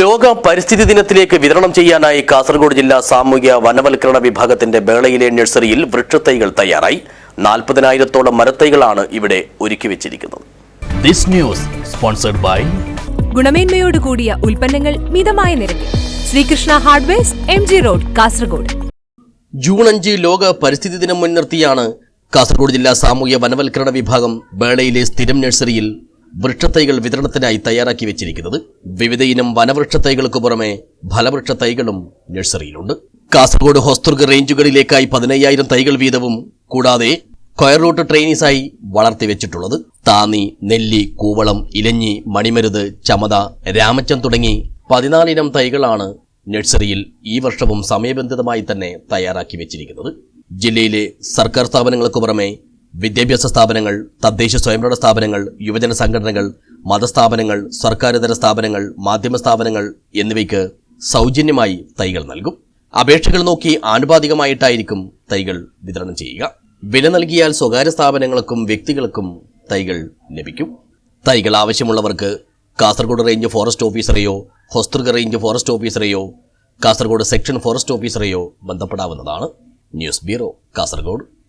ലോക പരിസ്ഥിതി ദിനത്തിലേക്ക് വിതരണം ചെയ്യാനായി കാസർഗോഡ് ജില്ലാ സാമൂഹ്യ വനവൽക്കരണ വിഭാഗത്തിന്റെ ബേളയിലെ നഴ്സറിയിൽ വൃക്ഷത്തൈകൾ തയ്യാറായി. നാൽപ്പതിനായിരത്തോളം മരത്തൈകളാണ് ഇവിടെ ഒരുക്കി വെച്ചിരിക്കുന്നത്. ദിസ് ന്യൂസ് സ്പോൺസർഡ് ബൈ ഗുണമേന്മയോട് കൂടിയ ഉൽപ്പന്നങ്ങൾ മിതമായ നിരക്കിൽ. Sreekrishna hardware M G road Kasaragod. June അഞ്ച് ലോക പരിസ്ഥിതി ദിനം മുൻനിർത്തിയാണ് കാസർഗോഡ് ജില്ലാ സാമൂഹ്യ വനവൽക്കരണ വിഭാഗം ബേളയിലെ സ്ഥിരം നഴ്സറിയിൽ വൃക്ഷത്തൈകൾ വിതരണത്തിനായി തയ്യാറാക്കി വെച്ചിരിക്കുന്നത് വിവിധ ഇനം വനവൃക്ഷത്തൈകൾക്ക് പുറമെ ഫലവൃക്ഷ തൈകളും നഴ്സറിയിലുണ്ട്. കാസർഗോഡ് ഹോസ്തുർഗ് റേഞ്ചുകളിലേക്കായി പതിനയ്യായിരം തൈകൾ വീതവും കൂടാതെ കൊയർ റൂട്ട് ട്രെയിനീസായി വളർത്തി വെച്ചിട്ടുള്ളത് താന്നി നെല്ലി കൂവളം ഇലഞ്ഞി മണിമരുത് ചമത രാമച്ചം തുടങ്ങി പതിനാലിനം തൈകളാണ് നഴ്സറിയിൽ ഈ വർഷവും സമയബന്ധിതമായി തന്നെ തയ്യാറാക്കി വെച്ചിരിക്കുന്നത്. ജില്ലയിലെ സർക്കാർ സ്ഥാപനങ്ങൾക്ക് പുറമെ വിദ്യാഭ്യാസ സ്ഥാപനങ്ങൾ തദ്ദേശ സ്വയംഭരണ സ്ഥാപനങ്ങൾ യുവജന സംഘടനകൾ മതസ്ഥാപനങ്ങൾ സർക്കാരിതര സ്ഥാപനങ്ങൾ മാധ്യമ സ്ഥാപനങ്ങൾ എന്നിവയ്ക്ക് സൗജന്യമായി തൈകൾ നൽകും. അപേക്ഷകൾ നോക്കി ആനുപാതികമായിട്ടായിരിക്കും തൈകൾ വിതരണം ചെയ്യുക. വില നൽകിയാൽ സ്വകാര്യ സ്ഥാപനങ്ങൾക്കും വ്യക്തികൾക്കും തൈകൾ ലഭിക്കും. തൈകൾ ആവശ്യമുള്ളവർക്ക് കാസർഗോഡ് റേഞ്ച് ഫോറസ്റ്റ് ഓഫീസറെയോ ഹൊസ്തൃക റേഞ്ച് ഫോറസ്റ്റ് ഓഫീസറെയോ കാസർഗോഡ് സെക്ഷൻ ഫോറസ്റ്റ് ഓഫീസറെയോ ബന്ധപ്പെടാവുന്നതാണ്. News bureau Kasaragod.